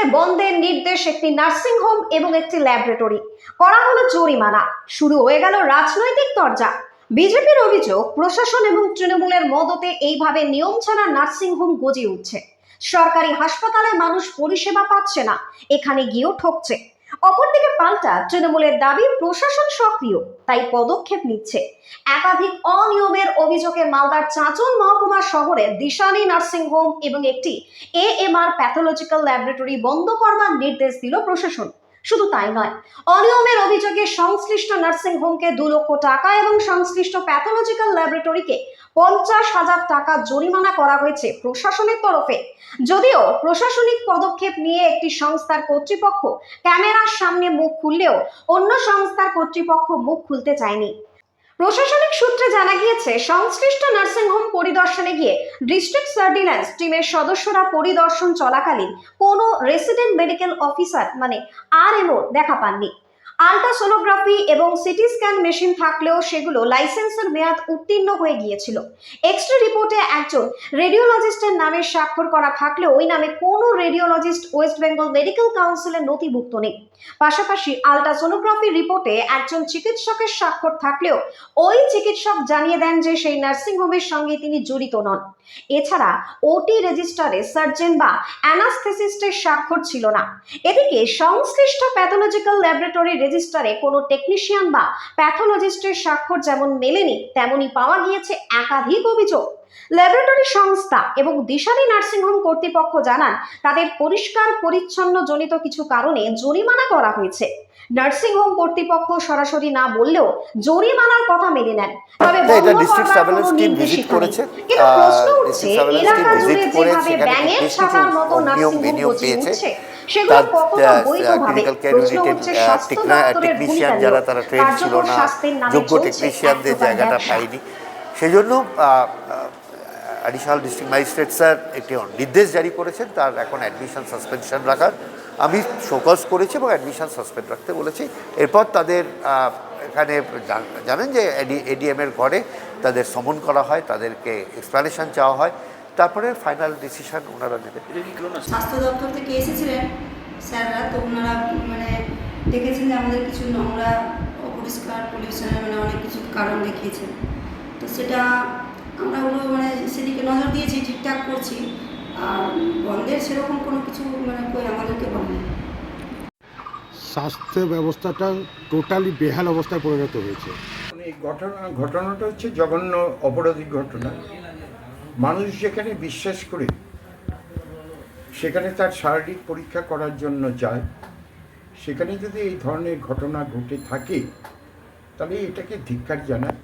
অভিযোগে বন্ধের নির্দেশ একটি নার্সিং হোম এবং একটি ল্যাবরেটরি করা হলো জরিমানা। শুরু হয়ে গেল রাজনৈতিক দরজা বিজেপির অভিযোগ, প্রশাসন এবং তৃণমূলের মদতে এইভাবে নিয়ম ছাড়া নার্সিং হোম গজিয়ে উঠছে। সরকারি হাসপাতালে মানুষ পরিষেবা পাচ্ছে না। এখানে গিয়েও ঠকছে। অপরদিকে পাল্টা তৃণমূলের দাবি প্রশাসন সক্রিয়, তাই পদক্ষেপ নিচ্ছে। একাধিক অনিয়মের অভিযোগে মালদার চাঁচন মহকুমা শহরে দিশানি নার্সিং হোম এবং একটি এএমআর প্যাথোলজিক্যাল ল্যাবরেটরি বন্ধ করবার নির্দেশ দিল প্রশাসন। শুধু তাই নয়, অনিয়মের অভিযোগে সংশ্লিষ্ট নার্সিং হোমকে দু লক্ষ টাকা এবং সংশ্লিষ্ট প্যাথোলজিক্যাল ল্যাবরেটরিকে পঞ্চাশ হাজার টাকা জরিমানা করা হয়েছে প্রশাসনের তরফে। যদিও প্রশাসনিক পদক্ষেপ নিয়ে একটি সংস্থার কর্তৃপক্ষ ক্যামেরার সামনে মুখ খুললেও অন্য সংস্থার কর্তৃপক্ষ মুখ খুলতে চায়নি। প্রশাসনিক সূত্রে জানা গিয়েছে, সংশ্লিষ্ট নার্সিংহোম পরিদর্শনে গিয়ে ডিস্ট্রিক্ট সার্ডিন্যান্স টিমের সদস্যরা পরিদর্শন চলাকালীন কোনো রেসিডেন্ট মেডিকেল অফিসার মানে আর দেখা পাননি। আল্ট্রাসোনোগ্রাফি এবং সিটি স্ক্যান মেশিন থাকলেও সেগুলো লাইসেন্সের মেয়াদ উত্তীর্ণ হয়ে গিয়েছিল। এক্স রে রিপোর্টে একজন রেডিওলজিস্টের নামে স্বাক্ষর করা থাকলেও ওই নামে কোনো রেডিওলজিস্ট ওয়েস্ট বেঙ্গল মেডিকেল কাউন্সিলের নথিভুক্ত নেই। পাশাপাশি আল্ট্রাসোনোগ্রাফি রিপোর্টে একজন চিকিৎসকের স্বাক্ষর থাকলেও ওই চিকিৎসক জানিয়ে দেন যে সেই নার্সিংহোমের সঙ্গে তিনি জড়িত নন। এছাড়া ওটি রেজিস্টারে সার্জন বা অ্যানাস্থেসিস্টের স্বাক্ষর ছিল না। এদিকে সংশ্লিষ্ট প্যাথোলজিক্যাল ল্যাবরেটরি রেজিস্টারে কোনো টেকনিশিয়ান বা প্যাথোলজিস্টের স্বাক্ষর যেমন মেলেনি, তেমনই পাওয়া গিয়েছে একাধিক অভিযোগ। ল্যাবরেটরি সংস্থা এবং দিশারি নার্সিংহোম কর্তৃপক্ষ জানান, তাদের পরিষ্কার পরিচ্ছন্ন জনিত কিছু কারণে জরিমানা করা হয়েছে। নার্সিংহোম কর্তৃপক্ষ সরাসরি না বললেও জরিমানার কথা মেনে নেন। তবে ভূমিকা যারা তারা trained ছিল না, যোগ্য টেকনিশিয়ানদের জায়গাটা। পায়নি। সেই জন্য অ্যাডিশনাল ডিস্ট্রিক্ট ম্যাজিস্ট্রেট স্যার একটি নির্দেশ জারি করেছেন তার এখন অ্যাডমিশন সাসপেনশন রাখার। আমি শোকজ করেছি এবং অ্যাডমিশন সাসপেন্ড রাখতে বলেছি। এরপর তাদের এখানে জান- জানেন যে এডিএম এর ঘরে তাদের সমন করা হয় তাদেরকে এক্সপ্লানেশন চাওয়া হয়। তারপরে ফাইনাল ডিসিশন ওনারা নেবেন স্বাস্থ্য দপ্তর থেকে এসেছিলেন স্যাররা তো ওনারা মানে দেখেছেন যে আমাদের কিছু নোংরা অপরিষ্কার পলিউশনের মানে অনেক কিছু কারণ দেখিয়েছেন। তো সেটা আমরা ওগুলো মানে সেদিকে নজর দিয়েছি ঠিকঠাক করছি। আর বন্ধের সেরকম কোনো কিছু মানে কই আমাদেরকে বলেনি। স্বাস্থ্য ব্যবস্থাটা টোটালি বেহাল অবস্থায় পরিণত হয়েছে। মানে এই ঘটনা ঘটনাটা হচ্ছে জঘন্য অপরাধী ঘটনা। মানুষ যেখানে বিশ্বাস করে সেখানে তার শারীরিক পরীক্ষা করার জন্য যায়। সেখানে যদি এই ধরনের ঘটনা ঘটে থাকে তাহলে এটাকে ধিক্কার জানায়।